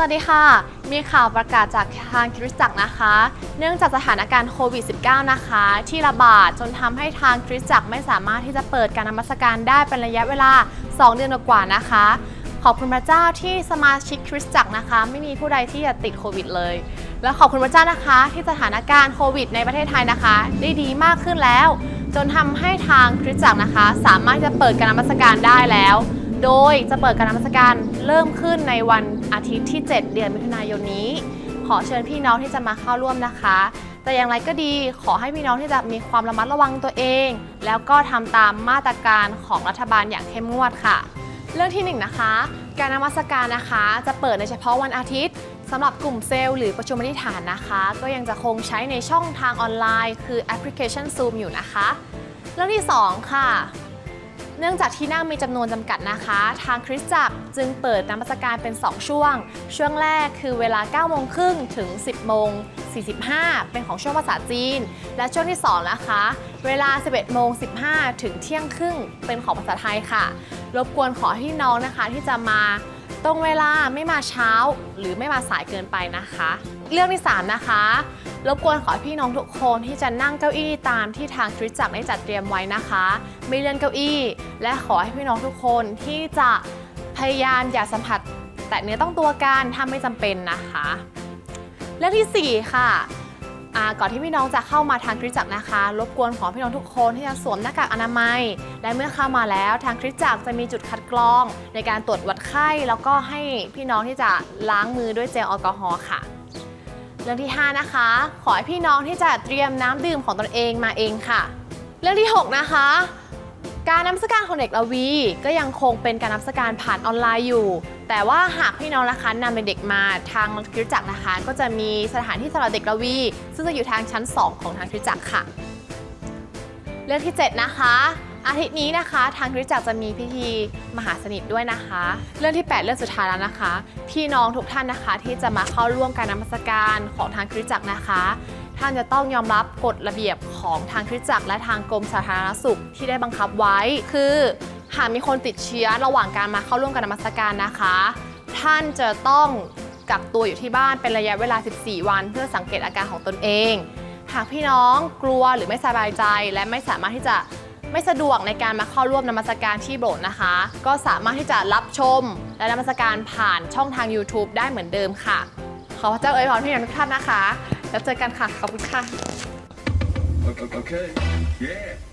วัสดีค่ะ มีข่าวประกาศจากทางคริสตจักรนะคะ เนื่องจากสถานการณ์โควิด -19 นะคะ ที่ระบาดจนทำให้ทางคริสตจักรไม่สามารถที่จะเปิดการนมัสการได้เป็นระยะเวลา 2 เดือนกว่านะคะ ขอบคุณพระเจ้าที่สมาชิกคริสตจักรนะคะ ไม่มีผู้ใดที่จะติดโควิดเลย และขอบคุณพระเจ้านะคะ ที่สถานการณ์โควิด ในประเทศไทยนะคะ ได้ดีมากขึ้นแล้ว จนทำให้ทางคริสตจักรนะคะ สามารถจะเปิดการนมัสการได้แล้ว โดยจะเปิดการนมัสการเริ่มขึ้นในวันอาทิตย์ที่ 7 เดือนมิถุนายนนี้ ขอเชิญพี่น้องที่จะมาเข้าร่วมนะคะ แต่อย่างไรก็ดีขอให้พี่น้องที่จะมีความระมัดระวังตัวเอง แล้วก็ทำตามมาตรการของรัฐบาลอย่างเข้มงวดค่ะ เรื่องที่หนึ่งนะคะการนมัสการนะคะจะเปิดในเฉพาะวันอาทิตย์สำหรับกลุ่มเซลล์หรือประชุมอธิฐานนะคะ ก็ยังจะคงใช้ในช่องทางออนไลน์ คือแอปพลิเคชัน Zoom อยู่นะคะ เรื่องที่สองค่ะ เนื่องจากที่นั่งมีจำนวนจำกัดนะคะ ทางคริสตจักรจึงเปิดนมัสการเป็น 2 ช่วง ช่วงแรกคือเวลา 9 โมงครึ่งถึง 10 โมง 45 เป็นของช่วงภาษาจีน และช่วงที่ 2 นะคะ เวลา 11 โมง 15 ถึงเที่ยงครึ่งเป็นของภาษาไทยค่ะ รบกวนขอให้พี่น้องนะคะที่จะมา ตรงเวลาไม่มาเช้า หรือไม่มาสายเกินไปนะคะ เรื่องที่ 3 นะคะรบกวนขอให้พี่น้องทุกคนที่จะนั่งเก้าอี้ตามที่ทางคริสตจักรได้จัดเตรียมไว้นะคะ ไม่เลื่อนเก้าอี้ และขอให้พี่น้องทุกคนที่จะพยายามอย่าสัมผัส แตะเนื้อต้องตัวกันถ้าไม่จำเป็นนะคะ เรื่องที่ 4 ค่ะ ก่อนที่พี่น้องจะเข้ามาทางคริสตจักรนะคะ รบกวนขอพี่น้องทุกคนที่จะสวมหน้ากากอนามัย และเมื่อเข้ามาแล้วทางคริสตจักรจะมีจุดคัดกรอง ในการตรวจวัดไข้ แล้วก็ให้พี่น้องที่จะล้างมือด้วยเจลแอลกอฮอล์ค่ะเรื่องที่ 5 นะคะ ขอให้พี่น้องที่จะเตรียมน้ำดื่มของตนเองมาเองค่ะ เรื่องที่ 6 นะคะ การนมัสการของเด็กละวี ก็ยังคงเป็นการนมัสการผ่านออนไลน์อยู่ แต่ว่าหากพี่น้องนะคะนำเด็กๆมาทางคริสตจักรนะคะ ก็จะมีสถานที่สำหรับเด็กละวี ซึ่งจะอยู่ทางชั้น 2 ของทางคริสตจักรค่ะ เรื่องที่ 7 นะคะอาทิตย์นี้นะคะทางคริสตจักรจะมีพิธีมหาสนิทด้วยนะคะ เรื่องที่ 8 เรื่องสุดท้ายแล้วนะคะ พี่น้องทุกท่านนะคะที่จะมาเข้าร่วมการนมัสการของทางคริสตจักรนะคะ ท่านจะต้องยอมรับกฎระเบียบของทางคริสตจักรและทางกรมสาธารณสุขที่ได้บังคับไว้ คือหากมีคนติดเชื้อระหว่างการมาเข้าร่วมการนมัสการนะคะ ท่านจะต้องกักตัวอยู่ที่บ้านเป็นระยะเวลา 14 วัน เพื่อสังเกตอาการของตนเอง หากพี่น้องกลัวหรือไม่สบายใจ และไม่สามารถที่จะไม่สะดวกในการมาเข้าร่วมนมัสการที่โบสถ์นะคะ ก็สามารถที่จะรับชม และนมัสการผ่านช่องทาง YouTube ได้เหมือนเดิมค่ะ ขอพระเจ้าเอ๋ยพรพี่น้องทุกท่านนะคะ แล้วเจอกันค่ะ ขอบคุณค่ะ Okay. Yeah.